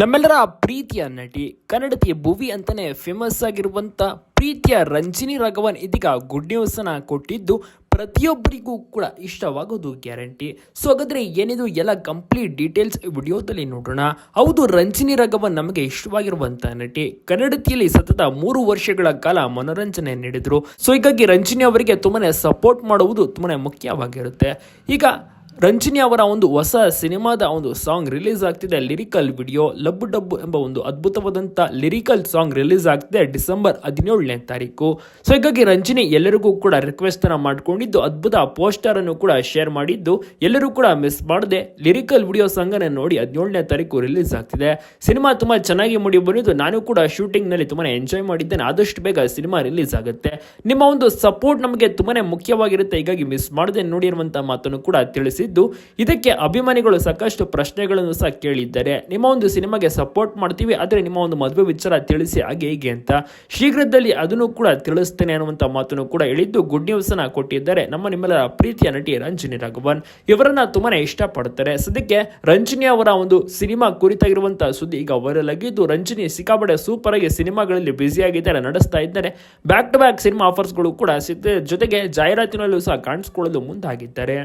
ನಮ್ಮೆಲ್ಲರ ಪ್ರೀತಿಯ ನಟಿ ಕನ್ನಡತಿಯ ಭುವಿ ಅಂತಲೇ ಫೇಮಸ್ ಆಗಿರುವಂತ ಪ್ರೀತಿಯ ರಂಜಿನಿ ರಾಘವನ್ ಇದೀಗ ಗುಡ್ ನ್ಯೂಸ್ ಅನ್ನ ಕೊಟ್ಟಿದ್ದು ಪ್ರತಿಯೊಬ್ಬರಿಗೂ ಕೂಡ ಇಷ್ಟವಾಗೋದು ಗ್ಯಾರಂಟಿ ಸೊ ಹಾಗಾದ್ರೆ ಏನಿದು ಎಲ್ಲ ಕಂಪ್ಲೀಟ್ ಡೀಟೇಲ್ಸ್ ವಿಡಿಯೋದಲ್ಲಿ ನೋಡೋಣ. ಹೌದು, ರಂಜಿನಿ ರಾಘವನ್ ನಮಗೆ ಇಷ್ಟವಾಗಿರುವಂತ ನಟಿ. ಕನ್ನಡತಿಯಲ್ಲಿ ಸತತ ಮೂರು ವರ್ಷಗಳ ಕಾಲ ಮನೋರಂಜನೆ ನೀಡಿದ್ರು. ಸೊ ಹೀಗಾಗಿ ರಂಜಿನಿ ಅವರಿಗೆ ತುಂಬಾನೇ ಸಪೋರ್ಟ್ ಮಾಡುವುದು ತುಂಬಾನೇ ಮುಖ್ಯವಾಗಿರುತ್ತೆ. ಈಗ ರಂಜಿನಿ ಅವರ ಒಂದು ಹೊಸ ಸಿನಿಮಾದ ಒಂದು ಸಾಂಗ್ ರಿಲೀಸ್ ಆಗ್ತಿದೆ ಲಿರಿಕಲ್ ವಿಡಿಯೋ ಲಬ್ಬು ಡಬ್ಬು ಎಂಬ ಒಂದು ಅದ್ಭುತವಾದಂಥ ಲಿರಿಕಲ್ ಸಾಂಗ್ ರಿಲೀಸ್ ಆಗ್ತಿದೆ ಡಿಸೆಂಬರ್ ಹದಿನೇಳನೇ ತಾರೀಕು. ಸೊ ಹೀಗಾಗಿ ರಂಜಿನಿ ಎಲ್ಲರಿಗೂ ಕೂಡ ರಿಕ್ವೆಸ್ಟ್ ಅನ್ನು ಮಾಡಿಕೊಂಡಿದ್ದು, ಅದ್ಭುತ ಪೋಸ್ಟರ್ ಅನ್ನು ಕೂಡ ಶೇರ್ ಮಾಡಿದ್ದು, ಎಲ್ಲರೂ ಕೂಡ ಮಿಸ್ ಮಾಡದೆ. ಲಿರಿಕಲ್ ವಿಡಿಯೋ ಸಾಂಗ್ ಅನ್ನು ನೋಡಿ ಹದಿನೇಳನೇ ತಾರೀಕು ರಿಲೀಸ್ ಆಗ್ತಿದೆ. ಸಿನಿಮಾ ತುಂಬಾ ಚೆನ್ನಾಗಿ ಮೂಡಿ ಬಂದಿದ್ದು, ನಾನು ಕೂಡ ಶೂಟಿಂಗ್ನಲ್ಲಿ ತುಂಬಾ ಎಂಜಾಯ್ ಮಾಡಿದ್ದೇನೆ. ಆದಷ್ಟು ಬೇಗ ಸಿನಿಮಾ ರಿಲೀಸ್ ಆಗುತ್ತೆ. ನಿಮ್ಮ ಒಂದು ಸಪೋರ್ಟ್ ನಮಗೆ ತುಂಬಾನೇ ಮುಖ್ಯವಾಗಿರುತ್ತೆ. ಹೀಗಾಗಿ ಮಿಸ್ ಮಾಡದೆ ನೋಡಿರುವಂತಹ ಮಾತನ್ನು ಕೂಡ ತಿಳಿಸಿದ್ದು ಇದಕ್ಕೆ ಅಭಿಮಾನಿಗಳು ಸಾಕಷ್ಟು ಪ್ರಶ್ನೆಗಳನ್ನು ಸಹ ಕೇಳಿದ್ದಾರೆ. ನಿಮ್ಮ ಒಂದು ಸಿನಿಮಾಗೆ ಸಪೋರ್ಟ್ ಮಾಡ್ತೀವಿ, ಆದರೆ ನಿಮ್ಮ ಒಂದು ಮದುವೆ ವಿಚಾರ ತಿಳಿಸಿ ಹಾಗೆ ಹೀಗೆ ಅಂತ. ಶೀಘ್ರದಲ್ಲಿ ಅದನ್ನು ಕೂಡ ತಿಳಿಸ್ತೇನೆ ಅನ್ನುವಂಥ ಮಾತನ್ನು ಕೂಡ ಹೇಳಿದ್ದು ಗುಡ್ ನ್ಯೂಸ್ ಅನ್ನ ಕೊಟ್ಟಿದ್ದಾರೆ. ನಮ್ಮ ನಿಮ್ಮೆಲ್ಲರ ಪ್ರೀತಿಯ ನಟಿ ರಂಜಿನಿ ರಾಘವನ್. ಇವರನ್ನ ತುಂಬಾನೇ ಇಷ್ಟಪಡ್ತಾರೆ. ಸದ್ಯಕ್ಕೆ ರಂಜಿನಿ ಅವರ ಒಂದು ಸಿನಿಮಾ ಕುರಿತಾಗಿರುವಂತಹ ಸುದ್ದಿ ಈಗ ವೈರಲ್ ಆಗಿದ್ದು, ರಂಜಿನಿ ಸಿಕ್ಕಾಪಟ್ಟೆ ಸೂಪರ್ ಆಗಿ ಸಿನಿಮಾಗಳಲ್ಲಿ ಬ್ಯುಸಿ ಆಗಿದ್ದಾರೆ, ನಡೆಸ್ತಾ ಇದ್ದಾರೆ. ಬ್ಯಾಕ್ ಟು ಬ್ಯಾಕ್ ಸಿನಿಮಾ ಆಫರ್ಸ್ಗಳು ಕೂಡ ಸಿಗ್ತದೆ. ಜೊತೆಗೆ ಜಾಹೀರಾತಿನಲ್ಲೂ ಸಹ ಕಾಣಿಸ್ಕೊಳ್ಳಲು ಮುಂದಾಗಿದ್ದಾರೆ.